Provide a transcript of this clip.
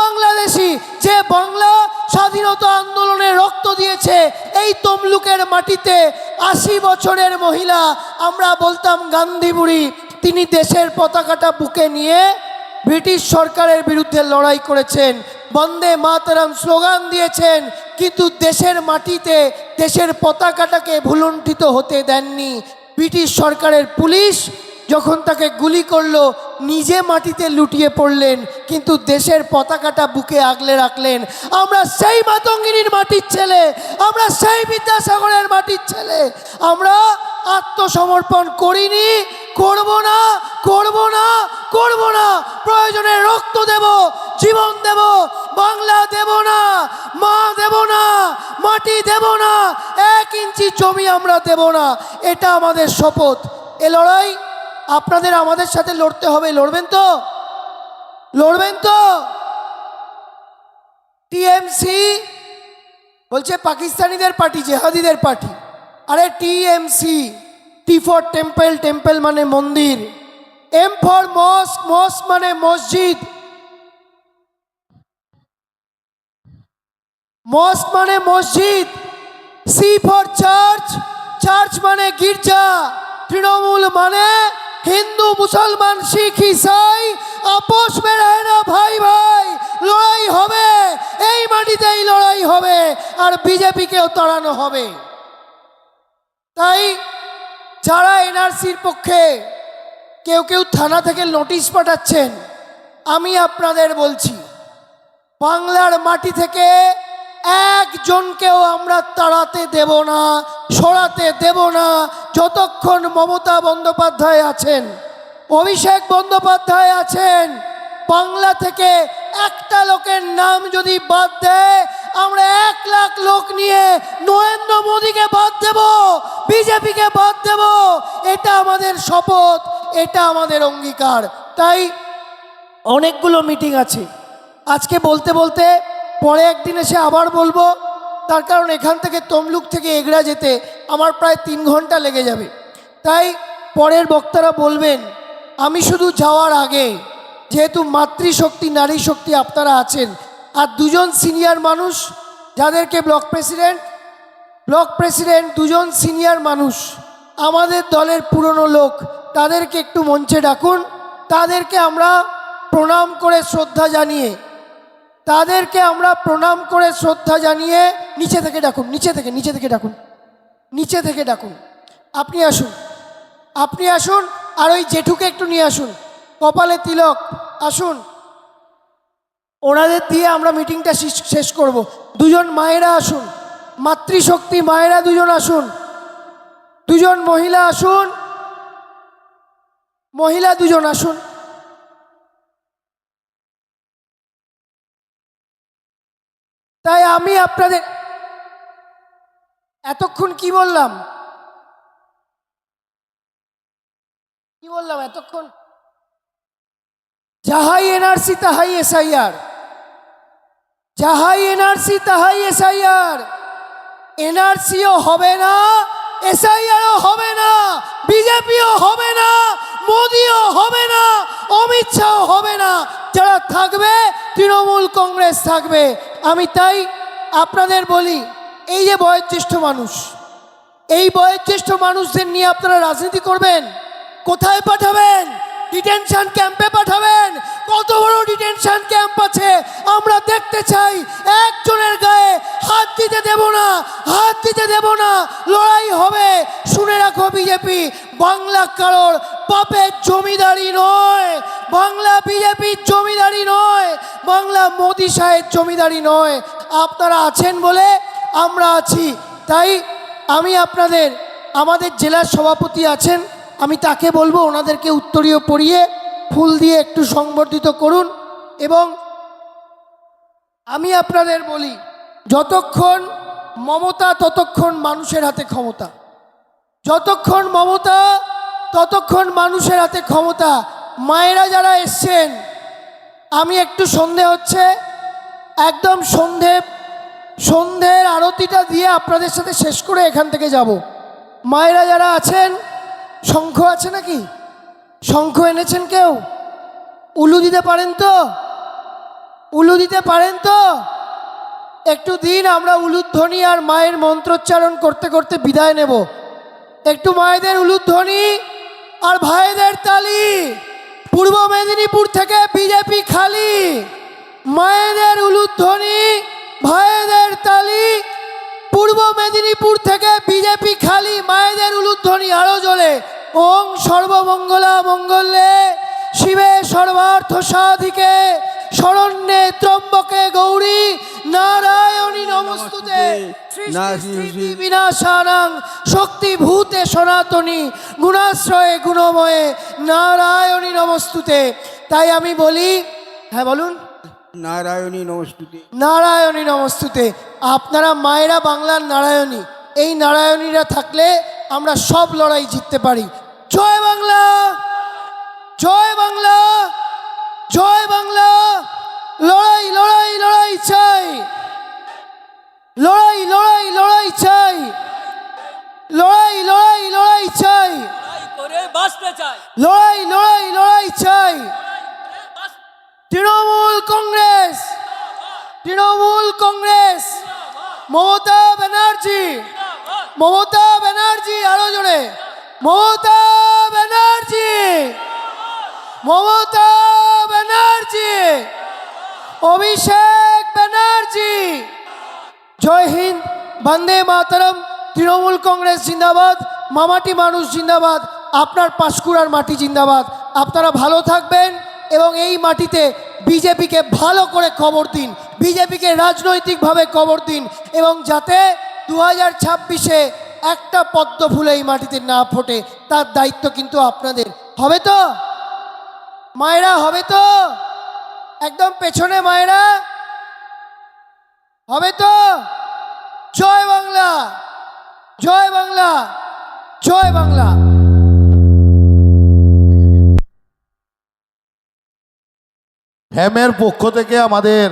বাংলাদেশি, যে বাংলা স্বাধীনতা আন্দোলনে রক্ত দিয়েছে, এই তমলুকের মাটিতে আশি বছরের মহিলা, আমরা বলতাম গান্ধী বুড়ি তিনি দেশের পতাকাটা বুকে নিয়ে ব্রিটিশ সরকারের বিরুদ্ধে লড়াই করেছেন। বন্দে মাতরম স্লোগান দিয়েছেন, কিন্তু দেশের মাটিতে, দেশের পতাকাটাকে ভুলুণ্ঠিত হতে দেননি। ব্রিটিশ সরকারের পুলিশ যখন তাকে গুলি করল, নিজে মাটিতে লুটিয়ে পড়লেন, কিন্তু দেশের পতাকাটা বুকে আগলে রাখলেন। আমরা সেই মাতঙ্গিনীর মাটির ছেলে, আমরা সেই বিদ্যাসাগরের মাটির ছেলে। আমরা আত্মসমর্পণ করিনি, করব না করব না করব না। প্রয়োজনে রক্ত দেব, জীবন দেব, বাংলা দেব না, মা দেব না, মাটি দেব না, এক ইঞ্চি জমি আমরা দেব না। এটা আমাদের শপথ। এ লড়াই আপনাদের আমাদের সাথে লড়তে হবে, লড়বেন তো? লড়বেন তো? টিএমসি বলছে পাকিস্তানিদের পার্টি, জেহাদিদের পার্টি। আরে TMC T for temple temple মানে মন্দির। এম ফর মস্ক মস্ক মানে মসজিদ। মস্ক মানে মসজিদ। সি ফর চার্চ চার্চ মানে গির্জা। তৃণমূল মানে হিন্দু, মুসলমান, শিখ, ইসাই, আপোষ রহে না, ভাই ভাই, লড়াই হবে, এই মাটিতেই লড়াই হবে, আর বিজেপিকেও তাড়ানো হবে। তাই যারা এনআরসির পক্ষে কেউ কেউ থানা থেকে নোটিশ পাঠাচ্ছেন, আমি আপনাদের বলছি, বাংলার মাটি থেকে একজনকেও আমরা তাড়াতে দেব না, সরাতে দেব না। যতক্ষণ মমতা বন্দ্যোপাধ্যায় আছেন, অভিষেক বন্দ্যোপাধ্যায় আছেন, বাংলা থেকে একটা লোকের নাম যদি বাদ দেয়, আমরা এক লাখ লোক নিয়ে নরেন্দ্র মোদীকে বাদ দেব, বিজেপিকে বাদ দেব। এটা আমাদের শপথ, এটা আমাদের অঙ্গীকার। তাই অনেকগুলো মিটিং আছে। আজকে বলতে বলতে পরে একদিন এসে আবার বলব, তার কারণ এখান থেকে তমলুক থেকে এগড়া যেতে আমার প্রায় তিন ঘণ্টা লেগে যাবে। তাই পরের বক্তারা বলবেন, আমি শুধু যাওয়ার আগে, যেহেতু মাতৃশক্তি নারী শক্তি আপনারা আছেন, আর দুজন সিনিয়র মানুষ, যাদেরকে ব্লক প্রেসিডেন্ট ব্লক প্রেসিডেন্ট দুজন সিনিয়র মানুষ, আমাদের দলের পুরনো লোক, তাদেরকে একটু মঞ্চে ডাকুন, তাদেরকে আমরা প্রণাম করে শ্রদ্ধা জানিয়ে তাদেরকে আমরা প্রণাম করে শ্রদ্ধা জানিয়ে নিচে থেকে ডাকুন, নিচে থেকে নিচে থেকে ডাকুন, নিচে থেকে ডাকুন। আপনি আসুন আপনি আসুন আর ওই জেঠুকে একটু নিয়ে আসুন, কপালে তিলক, আসুন। ওনাদের দিয়ে আমরা মিটিংটা শেষ- করব। দুজন মায়েরা আসুন, মাতৃশক্তি মায়েরা দুজন আসুন, দুজন মহিলা আসুন, মহিলা দুজন আসুন তাই আমি আপনাদের এতক্ষণ কি বললাম? কি বললাম এতক্ষণ? যাহাই এনআরসি তাহাই এসআইআর। যাহাই এনআরসি তাহাই এসআইআর। এনআরসিও হবে না, এসআইআরও হবে না, বিজেপিও হবে না, মোদিও হবে না, অমিত শাহও হবে না। যারা থাকবে, তৃণমূল কংগ্রেস থাকবে। আমি তাই আপনাদের বলি, এই যে বয়োজ্যেষ্ঠ মানুষ, এই বয়োজ্যেষ্ঠ মানুষদের নিয়ে আপনারা রাজনীতি করবেন, কোথায় পাঠাবেন? ডিটেনশন ক্যাম্পে পাঠাবেন। কত বড় ডিটেনশন ক্যাম্প আছে? আমরা দেখতে চাই, একজনের গায়ে হাত দিতে দেব না, হাত দিতে দেব না, লড়াই হবে। শুনে রাখো বিজেপি বাংলা কারোর বাপের জমিদারি নয়। বাংলা বিজেপির জমিদারি নয়, বাংলা মোদি সাহেব জমিদারি নয়। আপনারা আছেন বলে আমরা আছি। তাই আমি আপনাদের, আমাদের জেলার সভাপতি আছেন। আমি তাকে বলব ওনাদেরকে উত্তরীয় পরিয়ে ফুল দিয়ে একটু সংবর্ধিত করুন এবং আমি আপনাদের বলি, যতক্ষণ মমতা, ততক্ষণ মানুষের হাতে ক্ষমতা। যতক্ষণ মমতা, ততক্ষণ মানুষের হাতে ক্ষমতা। মায়েরা যারা এসছেন, আমি একটু সন্ধে হচ্ছে, একদম সন্ধে, সন্ধ্যের আরতিটা দিয়ে আপনাদের সাথে শেষ করে এখান থেকে যাব। মায়েরা যারা আছেন শঙ্খ আছে নাকি? শঙ্খ এনেছেন কেউ? উলু দিতে পারেন তো? উলু দিতে পারেন তো? একটু দিন, আমরা উলুধ্বনি আর মায়ের মন্ত্রোচ্চারণ করতে করতে বিদায় নেব। একটু মায়েদের উলুধ্বনি আর ভাইদের তালি। পূর্ব মেদিনীপুর থেকে বিজেপি খালি। মায়েদের উলুধ্বনি ভাইদের তালি পূর্ব মেদিনীপুর থেকে বিজেপি খালি মায়েদের উলুধ্বনি আরও জ্বলে। ওং সর্বমঙ্গলা মঙ্গলে। শিবে সর্বার্থ সাধিকে। শরণ্যে ত্রম্বকে গৌরী। নারায়ণী নমস্তুতে। বিনাশানাং। শক্তিভূতে সনাতনী। গুণাশ্রয়ে গুণময়ে। নারায়ণী নমস্তুতে। তাই আমি বলি হ্যাঁ বলুন। নারায়ণী নমস্তুতি। নারায়ণী নমস্তুতে। আপনারা মায়েরা বাংলার নারায়ণী। এই নারায়ণীরা থাকলে আমরা সব লড়াই জিততে পারি। জয় বাংলা! জয় বাংলা! জয় বাংলা! লড়াই লড়াই লড়াই চাই! লড়াই লড়াই লড়াই চাই! লড়াই লড়াই লড়াই ব্যানার্জি আরও জোরে। মমতা ব্যানার্জি। মমতা ব্যানার্জি। অভিষেক ব্যানার্জি। জয় হিন্দ, বন্দে মাতরম, তৃণমূল কংগ্রেস জিন্দাবাদ, মামাটি মানুষ জিন্দাবাদ, আপনার পাঁশকুড়ার মাটি জিন্দাবাদ। আপনারা ভালো থাকবেন এবং এই মাটিতে বিজেপিকে ভালো করে খবর দিন, বিজেপিকে রাজনৈতিকভাবে খবর দিন এবং যাতে দু হাজার ছাব্বিশে একটা পদ্ম ফুল এই মাটিতে না ফোটে, তার দায়িত্ব কিন্তু আপনাদের। হবে তো? মায়েরা, হবে তো? একদম পেছনে মায়েরা। হবে তো? জয় বাংলা! জয় বাংলা! জয় বাংলা! ফ্যামের পক্ষ থেকে আমাদের